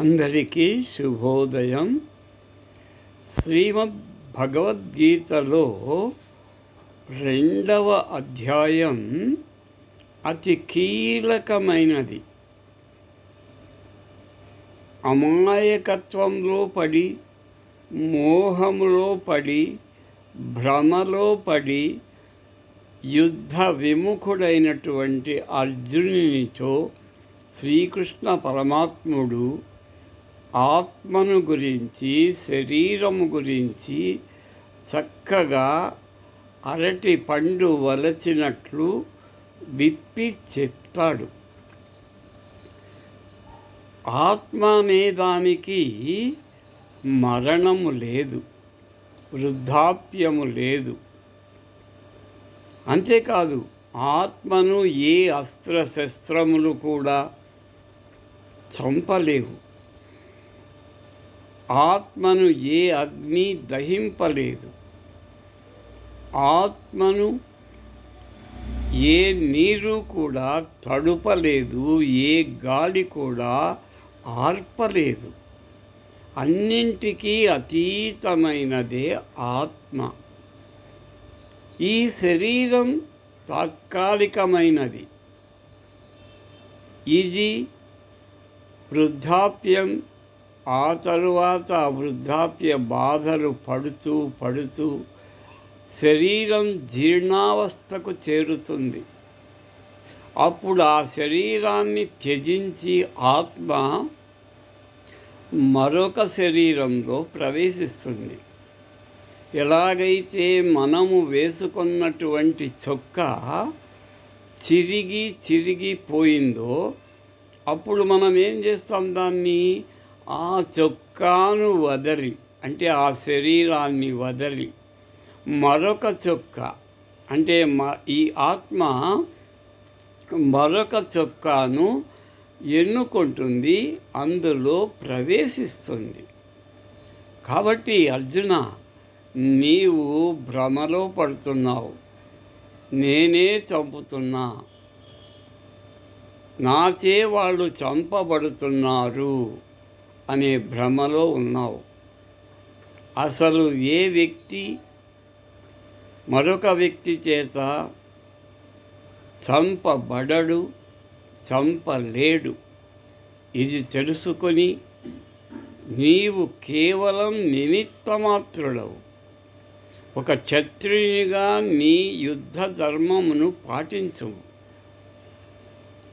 అందరికీ శుభోదయం. శ్రీమద్ భగవద్గీతలో రెండవ అధ్యాయం అతి కీలకమైనది. అమాయకత్వంలో పడి మోహములో పడి భ్రమలో పడి యుద్ధ విముఖుడైనటువంటి అర్జునునితో శ్రీకృష్ణ పరమాత్ముడు ఆత్మను గురించి శరీరము గురించి చక్కగా అరటి పండు వలచినట్లు విప్పి చెప్తాడు ఆత్మ అనేదానికి మరణము లేదు వృద్ధాప్యము లేదు. అంతేకాదు ఆత్మను ఏ అస్త్రశస్త్రములు కూడా చంపలేవు. ఆత్మను ఏ అగ్ని దహింపలేదు. ఆత్మను ఏ నీరు కూడా తడుపలేదు ఏ గాలి కూడా ఆర్పలేదు. అన్నింటికీ అతీతమైనదే ఆత్మ. ఈ శరీరం తాత్కాలికమైనది. ఇది వృద్ధాప్యం ఆ తరువాత వృద్ధాప్య బాధలు పడుతూ పడుతూ శరీరం జీర్ణావస్థకు చేరుతుంది. అప్పుడు ఆ శరీరాన్ని త్యజించి ఆత్మ మరొక శరీరంలో ప్రవేశిస్తుంది. ఎలాగైతే మనము వేసుకున్నటువంటి చొక్కా చిరిగి చిరిగిపోయిందో అప్పుడు మనం ఏం చేస్తాం దాన్ని? ఆ చొక్కాను వదలి అంటే ఆ శరీరాన్ని వదలి మరొక చొక్క అంటే ఈ ఆత్మ మరొక చొక్కాను ఎన్నుకుంటుంది అందులో ప్రవేశిస్తుంది. కాబట్టి అర్జున నీవు భ్రమలో పడుతున్నావు. నేనే చంపుతున్నా. నాచే వాళ్ళు చంపబడుతున్నారు. అనే భ్రమలో ఉన్నావు. అసలు ఏ వ్యక్తి మరొక వ్యక్తి చేత చంపబడడు చంపలేడు? ఇది తెలుసుకొని నీవు కేవలం నిమిత్తమాత్రుడవు. ఒక క్షత్రియునిగా నీ యుద్ధ ధర్మమును పాటించవు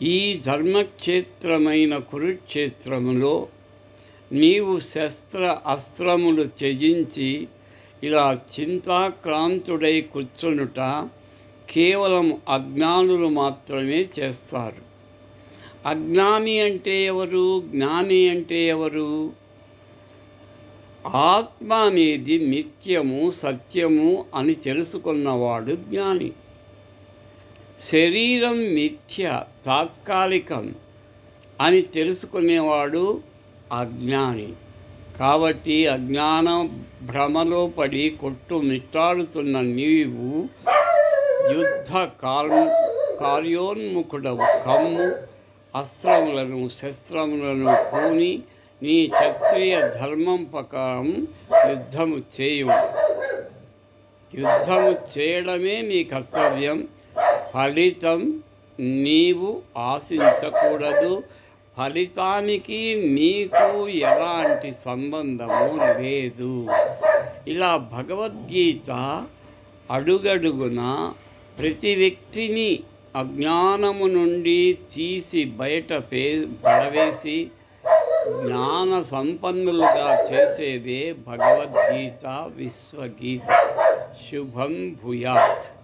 ఈ ధర్మక్షేత్రమైన కురుక్షేత్రములో నీవు శస్త్ర అస్త్రములు త్యజించి ఇలా చింతాక్రాంతుడై కూర్చునుట కేవలం అజ్ఞానులు మాత్రమే చేస్తారు. అజ్ఞాని అంటే ఎవరు? జ్ఞాని అంటే ఎవరు? ఆత్మ అనేది నిత్యము సత్యము అని తెలుసుకున్నవాడు జ్ఞాని. శరీరం నిత్య తాత్కాలికం అని తెలుసుకునేవాడు అజ్ఞాని. కాబట్టి అజ్ఞాన భ్రమలో పడి కొట్టు మిట్టాడుతున్న నీవు యుద్ధ కార్ కార్యోన్ముఖుడవు. కమ్ము అస్త్రములను శస్త్రములను పూని నీ క్షత్రియ ధర్మం ప్రకారం యుద్ధము చేయు యుద్ధము చేయడమే నీ కర్తవ్యం. ఫలితం నీవు ఆశించకూడదు. ఫలితానికి నీకు ఎలాంటి సంబంధము లేదు. ఇలా భగవద్గీత అడుగడుగున ప్రతి వ్యక్తిని అజ్ఞానము నుండి తీసి బయట పే పడవేసి జ్ఞాన సంపన్నులుగా చేసేదే భగవద్గీత విశ్వగీత. శుభం భూయాత్.